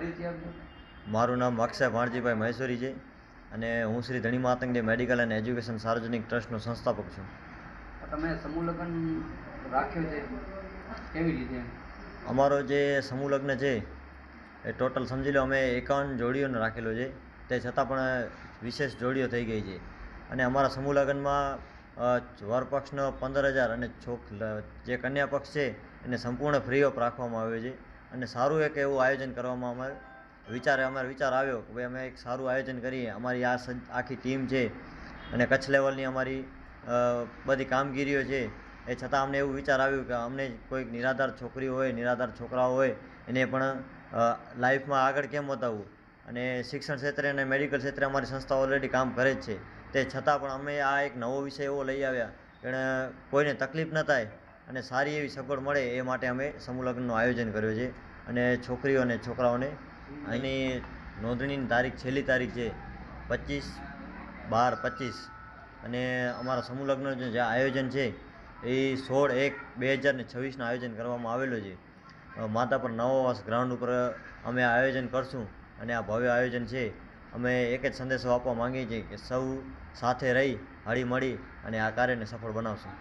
મારું નામ અક્ષય ભાણજીભાઈ મહેશ્વરી છે અને હું શ્રી ધણી માતંગજી મેડિકલ એન્ડ એજ્યુકેશન સાર્વજનિક ટ્રસ્ટનો સંસ્થાપક છું. તમે સમૂહ લગ્ન રાખ્યો છે કેવી રીતે? અમારો જે સમૂહ લગ્ન છે એ ટોટલ સમજી લો અમે એકાવન જોડીઓને રાખેલો છે. તે છતાં પણ વિશેષ જોડીઓ થઈ ગઈ છે. અને અમારા સમૂહ લગ્નમાં વર પક્ષનો પંદર હજાર અને છોક જે કન્યા પક્ષ છે એને સંપૂર્ણ ફ્રી ઓફ રાખવામાં આવ્યો છે. અને સારું એક એવું આયોજન કરવામાં અમારે વિચારે, અમારે વિચાર આવ્યો કે ભાઈ અમે એક સારું આયોજન કરીએ. અમારી આ આખી ટીમ છે અને કચ્છ લેવલની અમારી બધી કામગીરીઓ છે. એ છતાં અમને એવું વિચાર આવ્યું કે અમને કોઈક નિરાધાર છોકરી હોય, નિરાધાર છોકરાઓ હોય, એને પણ લાઈફમાં આગળ કેમ બતાવવું અને શિક્ષણ ક્ષેત્રે અને મેડિકલ ક્ષેત્રે અમારી સંસ્થા ઓલરેડી કામ કરે જ છે. તે છતાં પણ અમે આ એક નવો વિષય એવો લઈ આવ્યા. એણે કોઈને તકલીફ ન થાય. અને સારી એવી સગવડ મળે એ માટે અમે સમૂહ લગ્નનું આયોજન કર્યું છે. અને છોકરીઓ અને છોકરાઓને એની નોંધણીની તારીખ છેલ્લી તારીખ છે પચીસ બાર પચીસ. અને અમારા સમૂહ જે આયોજન છે એ સોળ એક બે હજાર ને છવ્વીસનું આયોજન કરવામાં આવેલું છે. માતા પર નવોવાસ ગ્રાઉન્ડ ઉપર અમે આયોજન કરશું અને આ ભવ્ય આયોજન છે. અમે એક જ સંદેશો આપવા માંગીએ છીએ કે સૌ સાથે રહી, હળીમળી અને આ કાર્યને સફળ બનાવશું.